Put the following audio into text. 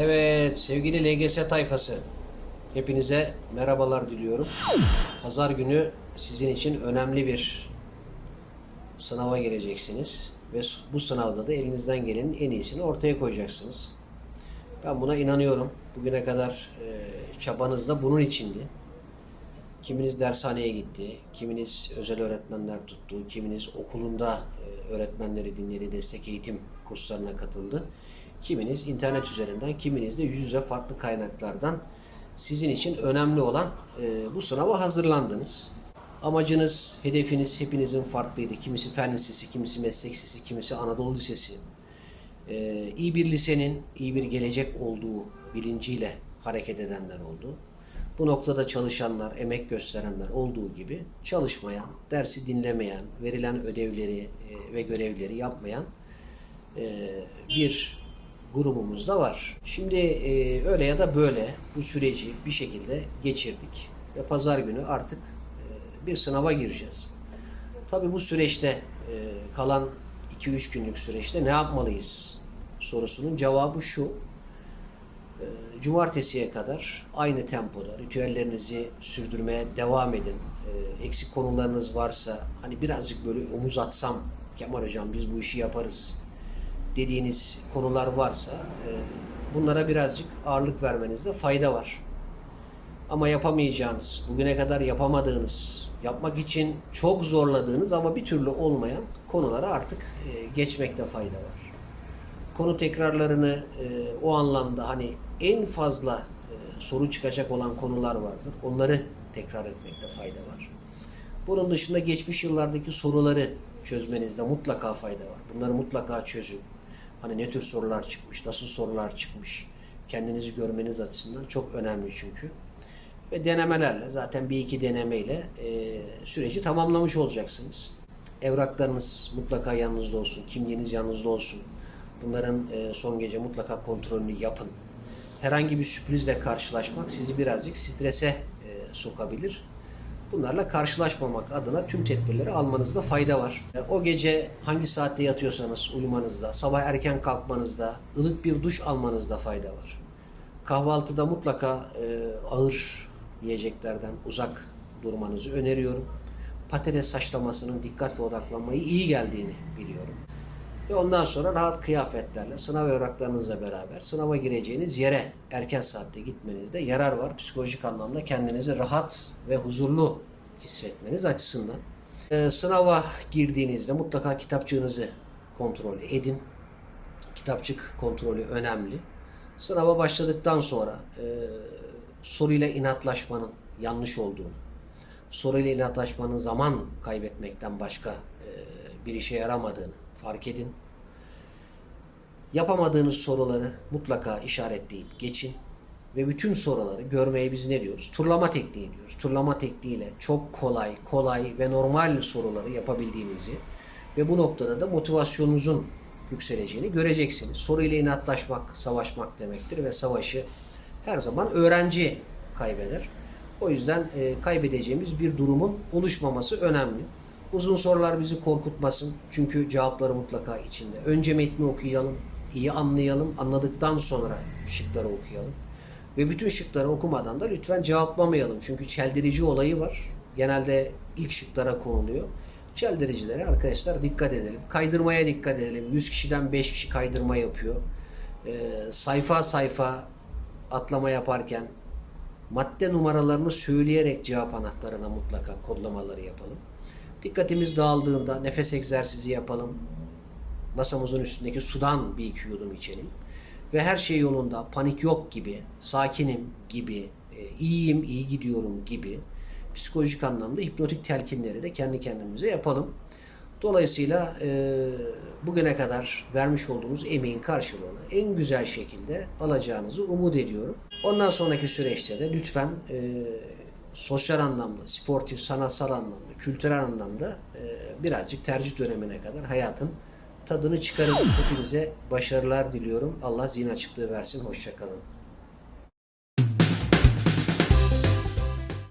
Evet sevgili LGS tayfası. Hepinize merhabalar diliyorum. Pazar günü sizin için önemli bir sınava gireceksiniz. Ve bu sınavda da elinizden gelenin en iyisini ortaya koyacaksınız. Ben buna inanıyorum. Bugüne kadar e, çabanız da bunun içindi. Kiminiz dershaneye gitti, kiminiz özel öğretmenler tuttu, kiminiz okulunda e, öğretmenleri dinledi, destek eğitim kurslarına katıldı. Kiminiz internet üzerinden, kiminiz de yüz yüze farklı kaynaklardan sizin için önemli olan e, bu sınava hazırlandınız. Amacınız, hedefiniz hepinizin farklıydı. Kimisi fen lisesi, kimisi meslek lisesi, kimisi Anadolu Lisesi. Ee, iyi bir lisenin iyi bir gelecek olduğu bilinciyle hareket edenler oldu. Bu noktada çalışanlar, emek gösterenler olduğu gibi çalışmayan, dersi dinlemeyen, verilen ödevleri e, ve görevleri yapmayan e, bir grubumuz da var. Şimdi e, öyle ya da böyle bu süreci bir şekilde geçirdik ve pazar günü artık e, bir sınava gireceğiz. Tabii bu süreçte e, kalan 2-3 günlük süreçte ne yapmalıyız sorusunun cevabı şu. E, Cumartesiye kadar aynı tempoda ritüellerinizi sürdürmeye devam edin. E, Eksik konularınız varsa hani birazcık böyle omuz atsam Kemal Hocam biz bu işi yaparız dediğiniz konular varsa e, bunlara birazcık ağırlık vermenizde fayda var. Ama yapamayacağınız, bugüne kadar yapamadığınız, yapmak için çok zorladığınız ama bir türlü olmayan konulara artık e, geçmekte fayda var. Konu tekrarlarını e, o anlamda hani en fazla e, soru çıkacak olan konular vardır. Onları tekrar etmekte fayda var. Bunun dışında geçmiş yıllardaki soruları çözmenizde mutlaka fayda var. Bunları mutlaka çözün. Hani ne tür sorular çıkmış, nasıl sorular çıkmış, kendinizi görmeniz açısından çok önemli çünkü. Ve denemelerle zaten bir iki denemeyle e, süreci tamamlamış olacaksınız. Evraklarınız mutlaka yanınızda olsun, kimliğiniz yanınızda olsun. Bunların e, son gece mutlaka kontrolünü yapın. Herhangi bir sürprizle karşılaşmak sizi birazcık strese e, sokabilir. Bunlarla karşılaşmamak adına tüm tedbirleri almanızda fayda var. E, O gece hangi saatte yatıyorsanız uyumanızda, sabah erken kalkmanızda, ılık bir duş almanızda fayda var. Kahvaltıda mutlaka e, ağır yiyeceklerden uzak durmanızı öneriyorum. Patates haşlamasının dikkat ve odaklanmayı iyi geldiğini biliyorum. Ve ondan sonra rahat kıyafetlerle, sınav evraklarınızla beraber sınava gireceğiniz yere erken saatte gitmenizde yarar var. Psikolojik anlamda kendinizi rahat ve huzurlu hissetmeniz açısından. Ee, sınava girdiğinizde mutlaka kitapçığınızı kontrol edin. Kitapçık kontrolü önemli. Sınava başladıktan sonra e, soruyla inatlaşmanın yanlış olduğunu, soruyla inatlaşmanın zaman kaybetmekten başka e, bir işe yaramadığını fark edin. Yapamadığınız soruları mutlaka işaretleyip geçin. Ve bütün soruları görmeye biz ne diyoruz? Turlama tekniği diyoruz. Turlama tekniğiyle çok kolay, kolay ve normal soruları yapabildiğinizi ve bu noktada da motivasyonunuzun yükseleceğini göreceksiniz. Soruyla inatlaşmak, savaşmak demektir ve savaşı her zaman öğrenci kaybeder. O yüzden e, kaybedeceğimiz bir durumun oluşmaması önemli. Uzun sorular bizi korkutmasın. Çünkü cevapları mutlaka içinde. Önce metni okuyalım, iyi anlayalım. Anladıktan sonra şıkları okuyalım. Ve bütün şıkları okumadan da lütfen cevaplamayalım. Çünkü çeldirici olayı var. Genelde ilk şıklara konuluyor. Çeldiricilere arkadaşlar dikkat edelim. Kaydırmaya dikkat edelim. 100 kişiden 5 kişi kaydırma yapıyor. Ee, sayfa sayfa atlama yaparken madde numaralarını söyleyerek cevap anahtarına mutlaka kodlamaları yapalım. Dikkatimiz dağıldığında nefes egzersizi yapalım. Masamızın üstündeki sudan bir iki yudum içelim. Ve her şey yolunda, panik yok gibi, sakinim gibi, e, iyiyim, iyi gidiyorum gibi psikolojik anlamda hipnotik telkinleri de kendi kendimize yapalım. Dolayısıyla e, bugüne kadar vermiş olduğumuz emeğin karşılığını en güzel şekilde alacağınızı umut ediyorum. Ondan sonraki süreçte de lütfen e, sosyal anlamda, sportif, sanatsal anlamda, kültürel anlamda e, birazcık tercih dönemine kadar hayatın tadını çıkarın. Hepinize başarılar diliyorum. Allah zihin açıklığı versin. Hoşçakalın.